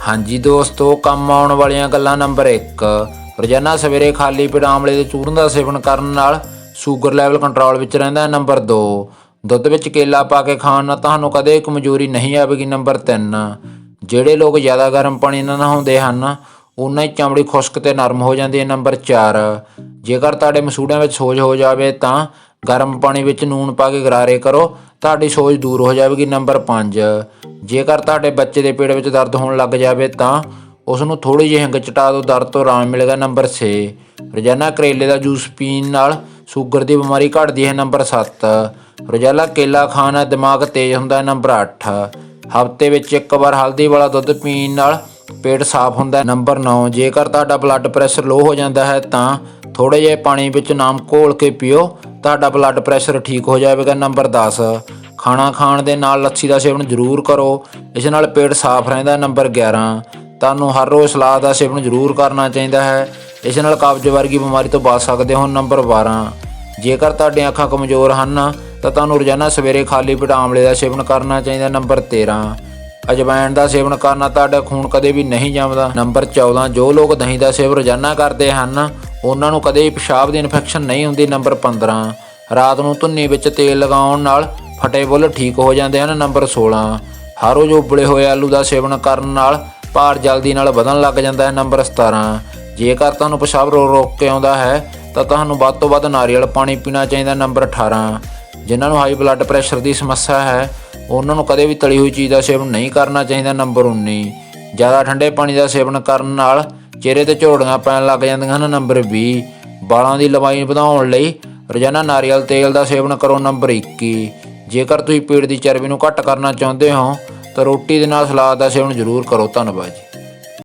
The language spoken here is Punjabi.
ਹਾਂਜੀ ਦੋਸਤੋ, ਕੰਮ ਆਉਣ ਵਾਲੀਆਂ ਗੱਲਾਂ ਨੰਬਰ 1 ਰੋਜ਼ਾਨਾ ਸਵੇਰੇ ਖਾਲੀ ਪੇਟ ਆਮਲੇ ਦੇ ਚੂਰਨ ਦਾ ਸੇਵਨ ਕਰਨ ਨਾਲ ਸ਼ੂਗਰ ਲੈਵਲ ਕੰਟਰੋਲ ਵਿੱਚ ਰਹਿੰਦਾ ਹੈ ਨੰਬਰ 2 ਦੁੱਧ ਵਿੱਚ ਕੇਲਾ ਪਾ ਕੇ ਖਾਣ ਨਾਲ ਤੁਹਾਨੂੰ ਕਦੇ ਕਮਜ਼ੋਰੀ ਨਹੀਂ ਆਵੇਗੀ ਨੰਬਰ 3 ਜਿਹੜੇ ਲੋਕ ਜ਼ਿਆਦਾ ਗਰਮ ਪਾਣੀ ਨਾਲ ਨਹਾਉਂਦੇ ਹਨ, ਉਹਨਾਂ ਦੀ ਚਮੜੀ ਖੁਸ਼ਕ ਤੇ ਨਰਮ ਹੋ ਜਾਂਦੀ ਹੈ ਨੰਬਰ 4 ਜੇਕਰ ਤੁਹਾਡੇ ਮਸੂੜਿਆਂ ਵਿੱਚ ਸੋਜ ਹੋ ਜਾਵੇ ਤਾਂ ਗਰਮ ਪਾਣੀ ਵਿੱਚ ਨੂਣ ਪਾ ਕੇ ਗਰਾਰੇ ਕਰੋ, ਤੁਹਾਡੀ ਸੋਜ ਦੂਰ ਹੋ ਜਾਵੇਗੀ ਨੰਬਰ 5 ਜੇਕਰ ਤੁਹਾਡੇ ਬੱਚੇ ਦੇ ਪੇਟ ਵਿੱਚ ਦਰਦ ਹੋਣ ਲੱਗ ਜਾਵੇ ਤਾਂ ਉਸ ਨੂੰ ਥੋੜੀ ਜਿਹੀ ਹਿੰਗ ਚਟਾ ਦਿਓ, ਦਰਦ ਤੋਂ ਆਰਾਮ ਮਿਲੇਗਾ, ਨੰਬਰ 6 ਰੋਜ਼ਾਨਾ ਕਰੇਲੇ ਦਾ ਜੂਸ ਪੀਣ ਨਾਲ ਸ਼ੂਗਰ ਦੀ ਬਿਮਾਰੀ ਘਟਦੀ ਹੈ, ਨੰਬਰ 7 ਰੋਜ਼ਾਨਾ ਕੇਲਾ ਖਾਣ ਨਾਲ ਦਿਮਾਗ ਤੇਜ਼ ਹੁੰਦਾ ਹੈ, ਨੰਬਰ 8 ਹਫ਼ਤੇ ਵਿੱਚ ਇੱਕ ਵਾਰ ਹਲਦੀ ਵਾਲਾ ਦੁੱਧ ਪੀਣ ਨਾਲ ਪੇਟ ਸਾਫ਼ ਹੁੰਦਾ ਨੰਬਰ 9 ਜੇਕਰ ਤੁਹਾਡਾ ਬਲੱਡ ਪ੍ਰੈਸ਼ਰ ਲੋ ਹੋ ਜਾਂਦਾ ਹੈ ਤਾਂ ਥੋੜੇ ਜਿਹੇ ਪਾਣੀ ਵਿੱਚ ਨਾਮ ਘੋਲ ਕੇ ਪੀਓ, ਤੁਹਾਡਾ ਬਲੱਡ ਪ੍ਰੈਸ਼ਰ ਠੀਕ ਹੋ ਜਾਵੇਗਾ, ਨੰਬਰ 10 ਖਾਣਾ ਖਾਣ ਦੇ ਨਾਲ ਲੱਸੀ ਦਾ ਸੇਵਨ ਜ਼ਰੂਰ ਕਰੋ। ਇਸ ਨਾਲ ਪੇਟ ਸਾਫ਼ ਰਹਿੰਦਾ, ਨੰਬਰ 11 ਤੁਹਾਨੂੰ ਹਰ ਰੋਜ਼ ਸਲਾਦ ਦਾ ਸੇਵਨ ਜ਼ਰੂਰ ਕਰਨਾ ਚਾਹੀਦਾ ਹੈ। ਇਸ ਨਾਲ ਕਬਜ਼ ਵਰਗੀ ਬਿਮਾਰੀ ਤੋਂ ਬਚ ਸਕਦੇ ਹੋ, ਨੰਬਰ 12 ਜੇਕਰ ਤੁਹਾਡੀਆਂ ਅੱਖਾਂ ਕਮਜ਼ੋਰ ਹਨ, ਤਾਂ ਤੁਹਾਨੂੰ ਰੋਜ਼ਾਨਾ ਸਵੇਰੇ ਖਾਲੀ ਪੇਟ ਆਮਲੇ ਦਾ ਸੇਵਨ ਕਰਨਾ ਚਾਹੀਦਾ, ਨੰਬਰ 13 ਅਜਵਾਇਣ ਦਾ ਸੇਵਨ ਕਰਨਾ ਤੁਹਾਡਾ ਖੂਨ ਕਦੇ ਵੀ ਨਹੀਂ ਜੰਮਦਾ। ਨੰਬਰ 14 ਜੋ ਲੋਕ ਦਹੀਂ ਦਾ ਸੇਵਨ ਰੋਜ਼ਾਨਾ ਕਰਦੇ ਹਨ, ਉਹਨਾਂ ਨੂੰ ਕਦੇ ਵੀ ਪਿਸ਼ਾਬ ਦੀ ਇਨਫੈਕਸ਼ਨ ਨਹੀਂ ਹੁੰਦੀ, ਨੰਬਰ 15 ਰਾਤ ਨੂੰ ਧੁੰਨੀ ਵਿੱਚ ਤੇਲ ਲਗਾਉਣ ਨਾਲ ਫਟੇ ਬੁੱਲ ਠੀਕ ਹੋ ਜਾਂਦੇ ਹਨ, ਨੰਬਰ 16 ਹਰ ਰੋਜ਼ ਉਬਲੇ ਹੋਏ ਆਲੂ ਦਾ ਸੇਵਨ ਕਰਨ ਨਾਲ ਭਾਰ ਜਲਦੀ ਨਾਲ ਵਧਣ ਲੱਗ ਜਾਂਦਾ ਹੈ, ਨੰਬਰ 17 ਜੇਕਰ ਤੁਹਾਨੂੰ ਪਿਸ਼ਾਬ ਰੋ ਰੋਕ ਕੇ ਆਉਂਦਾ ਹੈ, ਤਾਂ ਤੁਹਾਨੂੰ ਵੱਧ ਤੋਂ ਵੱਧ ਨਾਰੀਅਲ ਪਾਣੀ ਪੀਣਾ ਚਾਹੀਦਾ, ਨੰਬਰ 18 ਜਿਨ੍ਹਾਂ ਨੂੰ ਹਾਈ ਬਲੱਡ ਪ੍ਰੈਸ਼ਰ ਦੀ ਸਮੱਸਿਆ ਹੈ, ਉਹਨਾਂ ਨੂੰ ਕਦੇ ਵੀ ਤਲੀ ਹੋਈ ਚੀਜ਼ ਦਾ ਸੇਵਨ ਨਹੀਂ ਕਰਨਾ ਚਾਹੀਦਾ, ਨੰਬਰ 19 ਜ਼ਿਆਦਾ ਠੰਡੇ ਪਾਣੀ ਦਾ ਸੇਵਨ ਕਰਨ ਨਾਲ ਚਿਹਰੇ ਤੇ ਝੋੜੀਆਂ ਪੈਣ ਲੱਗ ਜਾਂਦੀਆਂ ਹਨ, ਨੰਬਰ 20 ਵਾਲਾਂ ਦੀ ਲੰਬਾਈ ਵਧਾਉਣ ਲਈ ਰੋਜ਼ਾਨਾ ਨਾਰੀਅਲ ਤੇਲ ਦਾ ਸੇਵਨ ਕਰੋ, ਨੰਬਰ 21 ਜੇਕਰ ਤੁਸੀਂ ਪੇਟ ਦੀ ਚਰਬੀ ਨੂੰ ਘੱਟ ਕਰਨਾ ਚਾਹੁੰਦੇ ਹੋ, ਤਾਂ ਰੋਟੀ ਦੇ ਨਾਲ ਸਲਾਦ ਦਾ ਸੇਵਨ ਜ਼ਰੂਰ ਕਰੋ। ਧੰਨਵਾਦ ਜੀ।